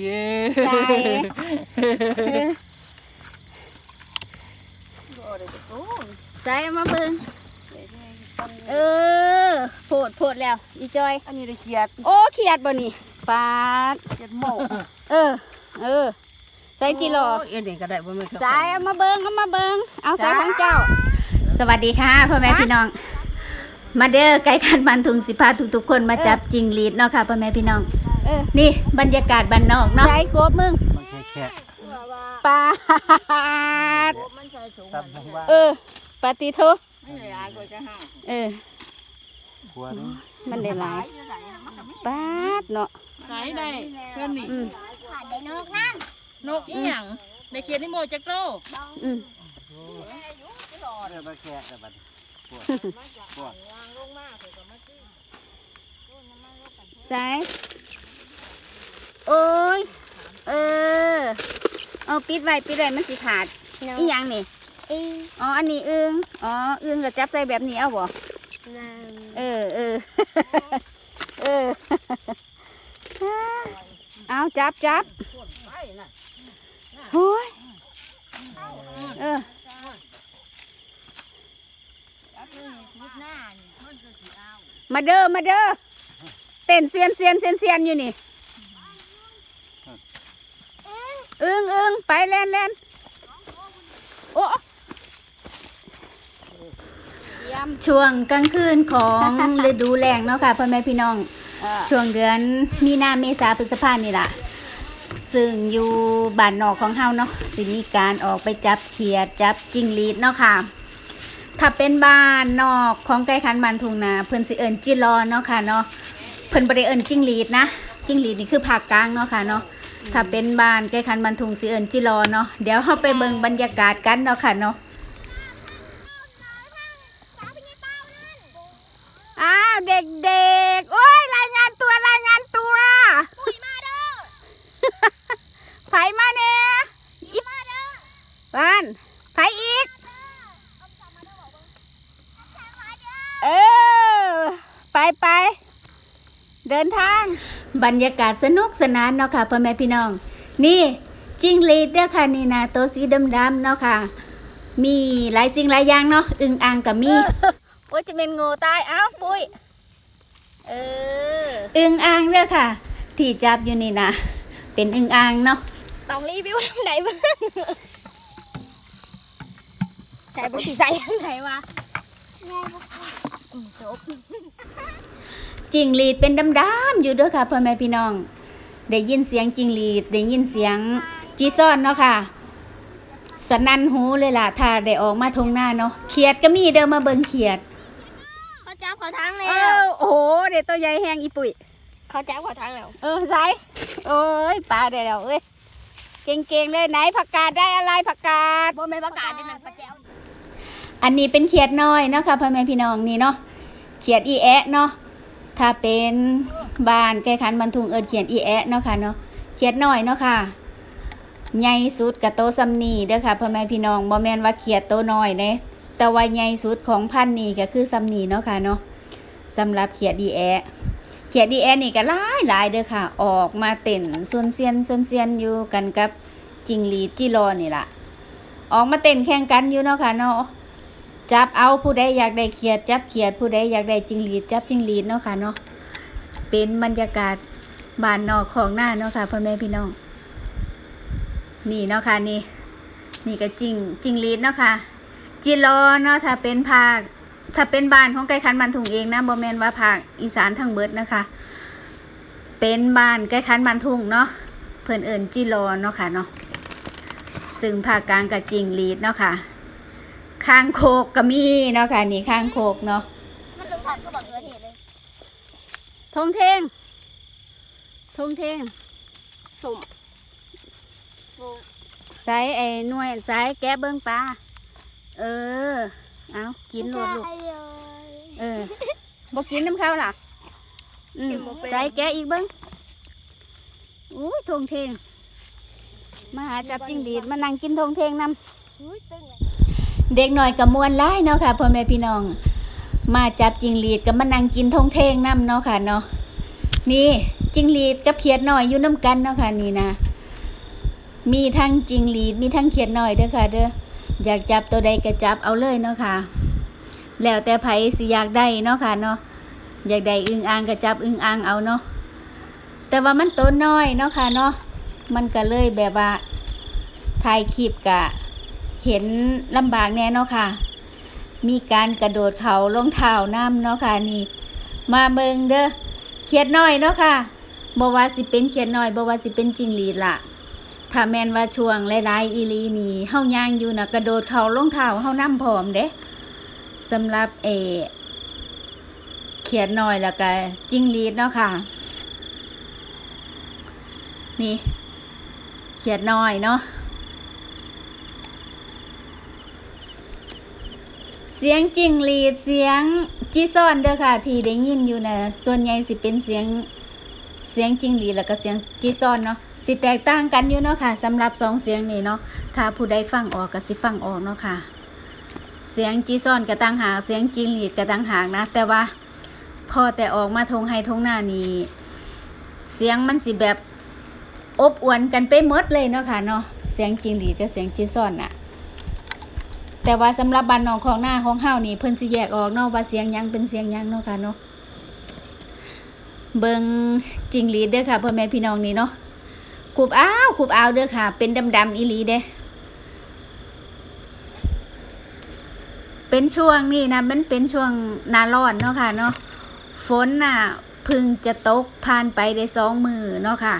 เย้ใช่บ่ได้จะโอ้ยใส่เอามาเบิ่งเดี๋ยวนี้ตั้งเออโพดโพดแล้วอีจอย อันนี้ได้เขียด โอ้เขียดบ่นี่ปาดเขียดหมกเออ เออใส่จิโร่เอ็นเองก็ได้บ่แม่นสายเอามาเบิงเอามาเบิงเอาสายจ้าของเจ้า สวัสดีค่ะพ่อแม่พี่น้องมาเด้อไก่คันบันทุงสิพาทุกๆคนมาจับจิงหรีดเนาะค่ะพ่อแม่พี่น้อง เออ นี่บรรยากาศบ้านนอกเนาะใส่กบมึงมันแค่แค่ปาดมันใส่ถุงตำผมว่าเออปฏิโทไม่ได้หลายกว่าจะห้าเออหัวนี่มันได้หลายปาดเนาะไหนได้เพื่อนนี่อืมนกอีหยังในเขียนนิโมจักโลอืมเดี๋ยวมาแค่แต่บัดปวดปวดใส่ โอ้ย เออ เอาปิดไว้ปิดไว้มันสิขาด อีหยังนี่อ๋อ อันนี้อึงอ๋อ อึงก็จับใส่แบบนี้เอาบ่เออเออ เออ เอาจับจับโอ้ยเออ มาเด้อมาเด้อเต้นเซียนเซียนเซียนเซียนอยู่นี่ อึงอึงไปแล่นแล่นโอ้ช่วงกลางคืนของฤดูแล้งเนาะค่ะพ่อแม่พี่น้อง ช่วงเดือนมีนาเมษาพฤษภานี่ล่ะ ซึ่งอยู่บ้านนอกของเฮาเนาะสิมีการออกไปจับเขียดจับจิ้งหรีดเนาะค่ะ ถ้าเป็นบ้านนอกของไก่คันบ้านทุ่งนาเพิ่นสิเอิ้นจิรอเนาะค่ะเนาะเพิ่นบ่ได้เอิ้นจิ้งหรีดนะจิ้งหรีดนี่คือภาคกลางเนาะค่ะเนาะ ถ้าเป็นบ้านไก่คันบ้านทุงสิเอิ้นจิรอเนาะเดี๋ยวเฮาไปเบิ่งบรรยากาศกันเนาะค่ะเนาะอ้าวเด็กๆโอ้ยรายงานตัวรายงานตัวปุยมาเด้อไผมาเนี่ยอีมาเด้อบ้านไผอีกเออไปไปเดินทาง บรรยากาศสนุกสนานเนาะค่ะพ่อแม่พี่น้อง นี่จิงหรีดเด้อค่ะนี่นะตัวสีดำๆเนาะค่ะ มีหลายสิ่งหลายอย่างเนาะอึงอ่างกับมีโอ้ยจะเป็นงูตายเอ้าปุ้ยเอออึงอ่างเด้อค่ะ ที่จับอยู่นี่นะเป็นอึงอ่างเนาะต้องรีวิวทางไหนบ้างใส่บุสีใส่ทางไหนวะอืมจบ จิงหรีดเป็นดำๆอยู่เด้อค่ะพ่อแม่พี่น้อง ได้ยินเสียงจิงหรีดได้ยินเสียงจีซ่อนเนาะค่ะสนั่นหูเลยล่ะถ้าได้ออกมาทงหน้าเนาะเขียดก็มีเด้อมาเบิ่งเขียด เขาจับขอทางเอแล้วอโอ้โหเด็ตัวใหญ่แห้งอีปุ๋ยเขาจับขอทางแล้วเออใส่โอ้ยปลาได้แล้วเอ้ยเก่งๆเลยไหนผักกาดได้อะไรผักกาดโบแม่นประกาศเป็นประแจวอันนี้เป็นเขียดน้อยเนาะค่ะพ่อแม่พี่น้องนี่เนาะเขียดอีแอะเนาะ ถ้าเป็นบ้านใกล้คันบรรทุงเอิญเขียดอีแอะเนาะค่ะเนาะเขียดน้อยเนาะค่ะใหญ่สุดกับโตซัมนีเด้อค่ะพ่อแม่พี่น้องบ่แม่นว่าเขียดโตน้อยเด้แต่ว่าใหญ่สุดของพันนี้ก็คือซัมนีเนาะค่ะเนาะสำหรับเขียดอีแอะเขียดอีแอะนี่ก็หลายหลายเด้อค่ะ ออกมาเต้นส่วนเซียนส่วนเซียนอยู่กันกับจิงหรีจิรอนี่ล่ะ ออกมาเต้นแข่งกันอยู่เนาะค่ะเนาะ จับเอาผู้ใดอยากได้เขียด จับเขียดผู้ใดอยากได้จิงหรีดจับจิงหรีดเนาะค่ะเนาะเป็นบรรยากาศบ้านนอกของหน้าเนาะค่ะพ่อแม่พี่น้อง นี่เนาะค่ะนี่ นี่ก็จิงจิงหรีดเนาะค่ะจิรอเนาะถ้าเป็นภาคถ้าเป็นบ้านของไก่คันบ้านถุงเองนะบ่แมนว่าภาคอีสานทั้งเบิดนะคะ เป็นบ้านไก่คันบ้านทุงเนาะเพิ่นเอิ้นจิรอเนาะค่ะเนาะซึ่งภาคกลางก็จิงหรีดเนาะค่ะ ข้างโคกก็มีเนาะค่ะนี่ข้างโคกเนาะมันจะสั่นก็บอกเกิดเหตุเลยทงเทงทงเทงสุ่มใส่ไอ้หน่วยใส่แกะเบิ้งปลาเออเอากินโลดลูกเออบ่กินน้ำข้าวล่ะอืมใส่แกะอีกเบิ้งอุ้ยทงเทงมาหาจับจิ้งหรีดมานั่งกินทงเทงนำ เด็กหน่อยกับมวนไล่เนาะค่ะพ่อแม่พี่น้อง มาจับจิงหรีดกับมานั่งกินทงเทงน้ำเนาะค่ะเนาะนี่จิงหรีดกับเขียดหน้อยอยู่น้ำกันเนาะค่ะนี่นะมีทั้งจิงหรีดมีทั้งเขียดหน้อยเด้อค่ะเด้ออยากจับตัวใดก็จับเอาเลยเนาะค่ะ แล้วแต่ไผสิอยากได้เนาะค่ะเนาะอยากได้อึงอ่างก็จับอึงอ่างเอาเนาะแต่ว่ามันตัวน้อยเนาะค่ะเนาะมันก็เลยแบบว่าถ่ายคลิปกะ เห็นลำบากแน่เนาะค่ะ มีการกระโดดเขาลงเท้าน้ำเนาะค่ะนี่ มาเบิงเด้อเขียดน้อยเนาะค่ะบ่ว่าสิเป็นเขียดน้อยบ่ว่าสิเป็นจิงหรีดละถ้าแมนว่าช่วงหลายๆอีลีนี่เฮาย่างอยู่นะกระโดดเขาลงเท้าเฮานํพร้อมเด้สำหรับเอเขียดน้อยแล้วก็จิงหรีดเนาะค่ะ นี่ เขียดน้อยเนาะ เสียงจิงหรีดเสียงจีซ่อนเด้อค่ะ ที่ได้ยินอยู่นะส่วนใหญ่สิเป็นเสียงเสียงจิงหรีดแล้วก็เสียงจีซ่อนเนาะสิแตกต่างกันอยู่เนาะค่ะสำหรับสองเสียงนี้เนาะถ้าผู้ใดฟังออกก็สิฟังออกเนาะค่ะ เสียงจีซ่อนก็ต่างหากเสียงจิงหรีดก็ต่างหากนะ แต่ว่าพอแต่ออกมาทงไฮทงหน้านี่เสียงมันสิแบบอบอวนกันไปหมดเลยเนาะค่ะเนาะเสียงจิงหรีดกับเสียงจีซ่อนน่ะ แต่ว่าสำหรับบ้านน้องของหน้าของเฮานี่เพิ่นสิแยกออกเนาะว่าเสียงยังเป็นเสียงยังเนาะค่ะเนาะเบิงจิงหรีดเด้อค่ะพ่อแม่พี่น้องนี่เนาะขูบอ้าวขูบอ้าวเด้อค่ะ เป็นดำๆอีลีเด้เป็นช่วงนี่นะมันเป็นช่วงนาร้อนเนาะค่ะเนาะฝนน่ะพึ่งจะตกผ่านไปได้สองมือเนาะค่ะ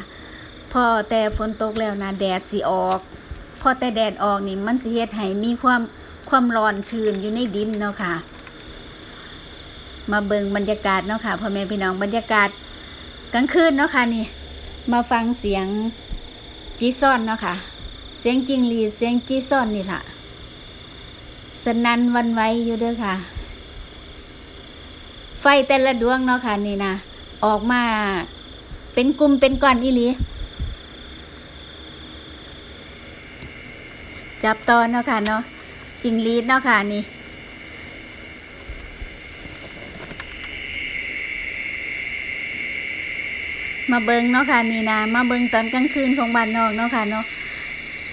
พอแต่ฝนตกแล้วนะแดดสิออก พอแต่แดดออกนี่มันสิเฮ็ดให้มีความ ความร้อนชื้นอยู่ในดินเนาะค่ะ มาเบิงบรรยากาศเนาะค่ะพ่อแม่พี่น้องบรรยากาศกลางคืนเนาะค่ะนี่ มาฟังเสียงจีซ่อนเนาะค่ะ เสียงจิงหรีดเสียงจีซ่อนนี่ล่ะสนันวันไหวอยู่เด้อค่ะ ไฟแต่ละดวงเนาะค่ะนี่นะออกมาเป็นกลุ่มเป็นก้อนอีหลีจับตอนเนาะค่ะเนาะ จิงลีดเนาะค่ะนี่มาเบิงเนาะค่ะนี่นะมาเบิงตอนกลางคืนของบ้านนอกเนาะค่ะเนาะ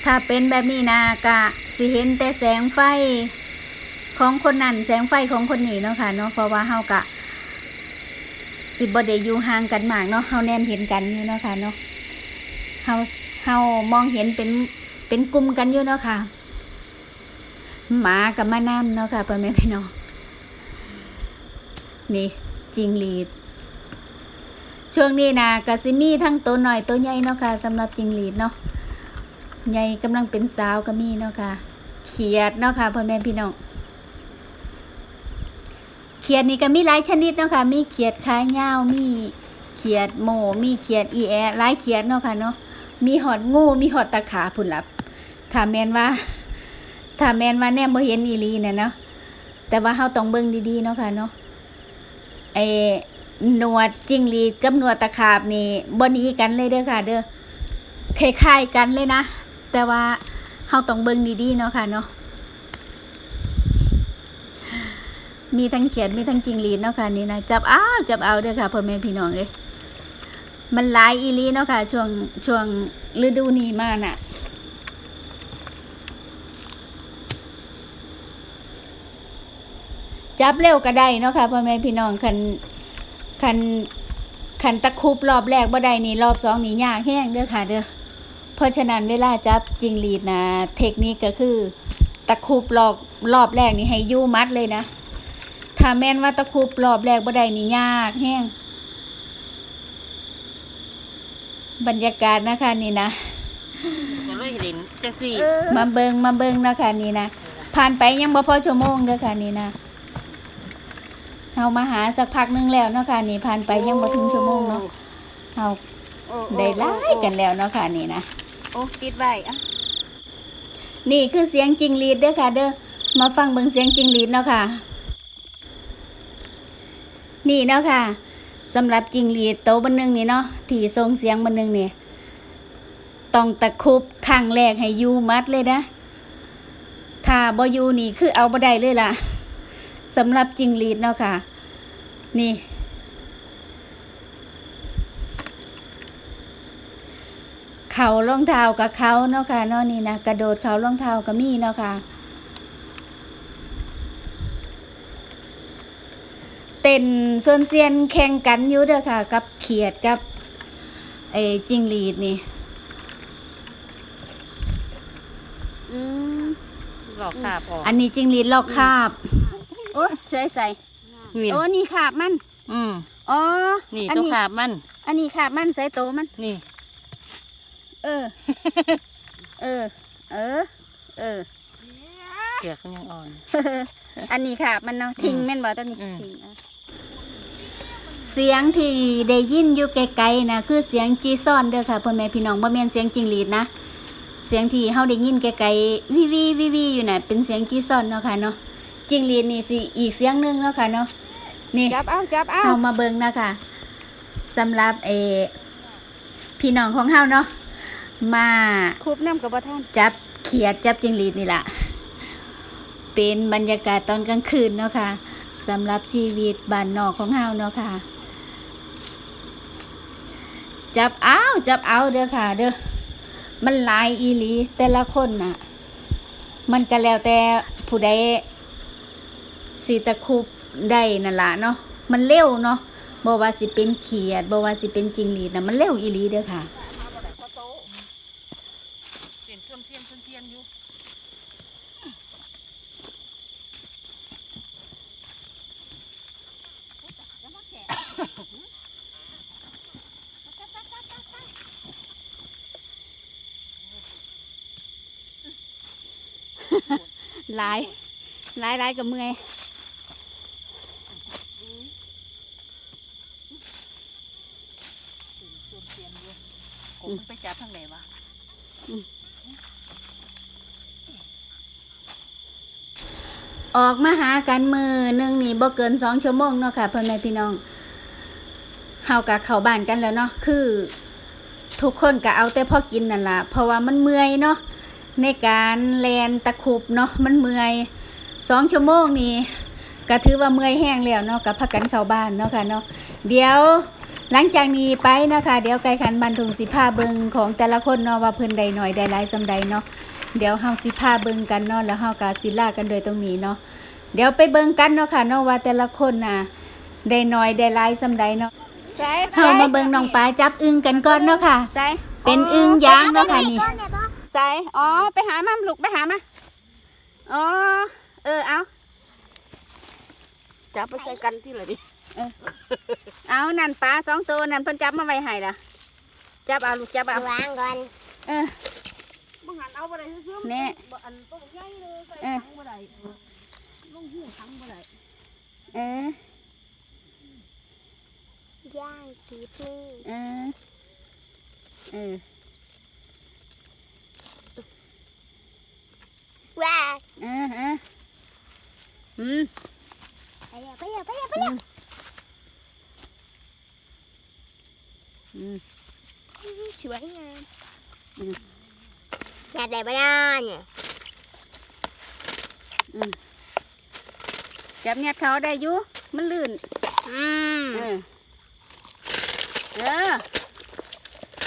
ถ้าเป็นแบบนี้นะกะสิเห็นแต่แสงไฟของคนนั้นแสงไฟของคนนี้เนาะค่ะเนาะเพราะว่าเฮากะ สิบ่ได้อยู่ห่างกันมากเนาะเฮาแนมเห็นกันอยู่เนาะค่ะเนาะเฮาเฮามองเห็นเป็นเป็นกลุ่มกันอยู่เนาะค่ะ หมากับมาน้ำเนาะค่ะพ่อแม่พี่น้องนี่จิงหรีด ช่วงนี้นะกะซิมีทั้งตัวหน่อยตัวใหญ่เนาะค่ะสำหรับจิงหรีดเนาะใหญ่กำลังเป็นสาวก็มีเนาะค่ะ เขียดเนาะค่ะพ่อแม่พี่น้องเขียดนี่ก็มีหลายชนิดเนาะค่ะ มีเขียดขาเงามีเขียดโมมีเขียดอีแอหลายเขียดเนาะค่ะเนาะมีหอดงูมีหอดตะขาผุนลับถ้าแมนว่า ถ้าแมนว่าแน่บ่เห็นอีลีเนี่ยเนาะแต่ว่าเฮาต้องเบิ่งดีๆเนาะค่ะเนาะไอ้หนวดจิ้งหรีดกับหนวดตะขาบนี่บ่หนีกันเลยเด้อค่ะ เด้อคล้ายๆกันเลยนะ แต่ว่าเฮาต้องเบิ่งดีๆเนาะค่ะเนาะมีทั้งเขียนมีทั้งจิงหรีดเนาะค่ะนี่นะจับอ้าวจับเอาเด้อค่ะพ่อแม่พี่น้องเอ้ยมันหลายอีลีเนาะค่ะช่วงช่วงฤดูนี้มาน่ะ จับเร็วก็ได้เนาะค่ะพ่อแม่พี่น้องคันคันคันตะครุบรอบแรกบ่ได้นี่รอบสองนี่ยากแห้งเด้อค่ะเด้อเพราะฉะนั้นเวลาจับจิงหรีดนะเทคนิคก็คือตะครุบรอบรอบแรกนี่ให้อยู่มัดเลยนะถ้าแม่นว่าตะครุบรอบแรกบ่ได้นี่ยากแห้งบรรยากาศนะคะนี่นะก็เลยเห็นจังสี่มาเบิงมาเบิงนะคะนี่นะผ่านไปยังบ่พอชั่วโมงเด้อค่ะนี่นะ เฮามาหาสักพักหนึงแล้วเนาะค่ะนี่ผ่านไปยังบ่ถึงชั่วโมงเนาะเฮาได้ไล่กันแล้วเนาะค่ะนี่นะโอ้ปิดไว้อะนี่คือเสียงจิงหรีดเด้อค่ะ เด้อมาฟังเบิ่งเสียงจิงหรีดเนาะค่ะ นี่เนาะค่ะสำหรับจิงหรีดโตวบันหนึงนี่เนาะที่ทรงเสียงบันหนึงนี่ต้องตะครุบครั้งแรกให้อยู่มัดเลยนะถ้าบ่อยู่นี่คือเอาบ่ได้เลยล่ะ สำหรับจิงหรีดเนาะค่ะ นี่ เขารองเท้ากับเขาเนาะค่ะเนาะนี่นะกระโดดเขารองเท้าก็มีเนาะค่ะเต้นส่วนเซียนแข่งกันอยู่เด้อค่ะ กับเขียดกับไอ้จิงหรีดนี่อืมหลอกขาบออกอันนี้จิงหรีดลอกคาบ โอ้ยใส่ใส่นี่โอ้นี่ขาบมัน อืมอ๋อนี่อัตัวนี้ขาบมัน อันนี้ขาบมันใส่โตมัน นี่ เออ เออ เออ เออเกลือกมันยังอ่อน อันนี้ค่ะมันเนาะทิ้งแม่นบ่ตัวนี้อืมทิ้งอะเสียงที่ได้ยินอยู่ไกลๆนะคือเสียงจีซ่อนเด้อค่ะพ่อแม่พี่น้องบ่แม่นเสียงจิงหรีดนะเสียงที่เฮาได้ยินไกลๆวิวีวิวีอยู่น่ะเป็นเสียงจีซ่อนเนาะค่ะเนาะ จิงหรีดนี่สิอีกเสียงหนึงเนาะค่ะเนาะนี่จับเอาจับเอาเอามาเบิ่งนะคะสำหรับเออพี่น้องของเฮาเนาะมาคูบน้ำกับบ่ท่านจับเขียดจับจิงหรีดนี่แหละเป็นบรรยากาศตอนกลางคืนเนาะค่ะสำหรับชีวิตบ้านนอกของเฮาเนาะค่ะ จับเอาจับเอาเด้อค่ะ เด้อมันหลายอีหลีแต่ละคนน่ะ มันก็แล้วแต่ผู้ใด สีตะคุบได้นั่นล่ะเนาะมันเร็วเนาะบ่ว่าสิเป็นเขียดบ่ว่าสิเป็นจิงหรีดนะมันเร็วอีหลีเด้อค่ะเสียนเทียนเทียนเทียนอยู่หลายหลายหลายกับเมื่อย ผมไปจับทางไหนวะออกมาหากันมือหนึงนี่บ่เกินสองชั่วโมงเนาะค่ะพ่อแม่พี่น้องเฮากะเข้าบ้านกันแล้วเนาะคือ ทุกคนก็เอาแต่พอกินนั่นล่ะเพราะว่ามันเมื่อยเนาะในการแลนตะคุบเนาะมันเมื่อยสองชั่วโมงนี่ก็ถือว่าเมื่อยแห้งแล้วเนาะกับพักกันเข้าบ้านเนาะค่ะเนาะเดี๋ยว หลังจากนี้ไปนะคะ เดี๋ยวไก่ขันบันทุงสิพาเบิงของแต่ละคนเนาะว่าเพิ่นใดหน่อยใดหลายสำใดเนาะเดี๋ยวเฮาสิพาเบิ่งกันเนาะแล้วเฮากาสิลากันโดยตรงนี้เนาะเดี๋ยวไปเบิ่งกันเนาะค่ะเนาะว่าแต่ละคนน่ะได้น้อยได้หลายซำใดเนาะใส่เฮามาเบิ่งน้องปลาจับอึงกันก่อนเนาะค่ะใส่เป็นอึงยางเนาะค่ะนี่ใส่อ๋อไปหามาลูกไปหามาอ๋อเออเอาจับไปใส่กันที่ไหนดิเอานั่นปลาสองตัวนั่นเพิ่นจับมาไว้ให้ล่ะ จับเอาลูกจับเอาวางก่อนเออมึงหันเอาบ่ได้ซื่อแน่ๆบ่อันต้นใหญ่เลยใส่เออถังบ่ได้ลงหูถังบ่ได้เอย่อย่างสีมือเออเออว้าเออเอออืมไปเลยไปเลยไปเลยไปเลย อืม สวยงามอยากได้บ้านเนี่ยจับเนี่ยเขาได้อยู่มันลื่น อืมเออเออ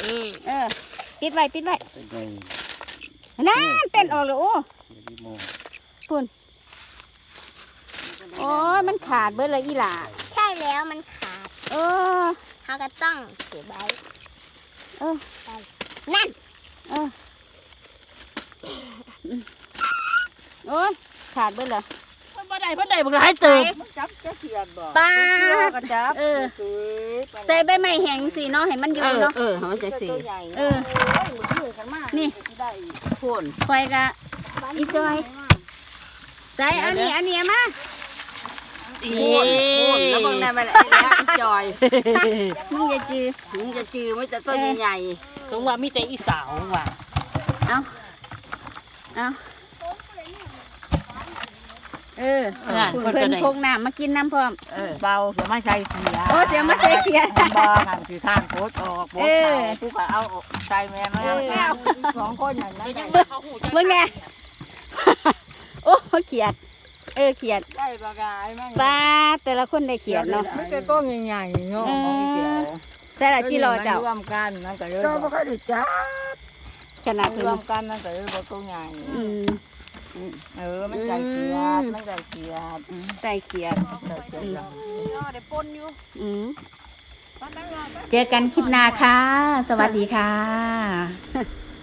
อืมเออติดไว้ติดไว้เป็นไงนั่นเต้นออกเลยโอ้ดีโมโอ้ยมันขาดเบิดเลยอีหล่าใช่แล้วมันขาด เออเขาก็ต้องถือใบเออไปนั่นโอ้ยขาดเบิดเลยบ่ได้บ่ได้บ่ได้เจอจับจะเขียนบ่ปลาก็จับเออถือไปใส่ใบไม้แห้งสิเนาะให้มันอยู่เนาะเออมันจะสีตัวใหญ่เออโอ้ยมือถือกันมานี่นี่ได้พ่นคอยกะอีจอยใส่อันนี้อันนี้มา อีพ่นพ่นแล้วเบางในมันไอ้เนี่ยอีจอย มึงอย่าจือมึงจะจือมันจะต้นใหญ่คงว่ามีแต่อีสาวว่ะเอาเอาเออนั่นคุณเพิ่นเพิ่ก็นได้พกน้ำมากินน้ำพร้อม เออเบาเสียมาใส่เขียโอ้เสียมาใส่เขียบ่ทางสิทางโคตรออกโคตรเออเขากูก็เอาใส่แม่มาเออแล้วสองคนอย่างนั้นก็ยังได้เขาหูจักเบิ่งแน่ โอ้เขียด เออเขียนได้ปลากายมั้งปลาแต่ละคนได้เขียนเนาะไม่แต่ต้นใหญ่ๆเนาะใช่ละที่รอเจ้ารวมกันนะแต่เยอะก็ไม่ค่อยดีจับขนาดรวมกันนะแต่เยอะกตัวใหญ่เออมันใจเขียดมันใจเขียดใจเขียดใจเขียดเนเดี๋ยวปนอยู่เจอกันคลิปหน้าค่ะ สวัสดีค่ะ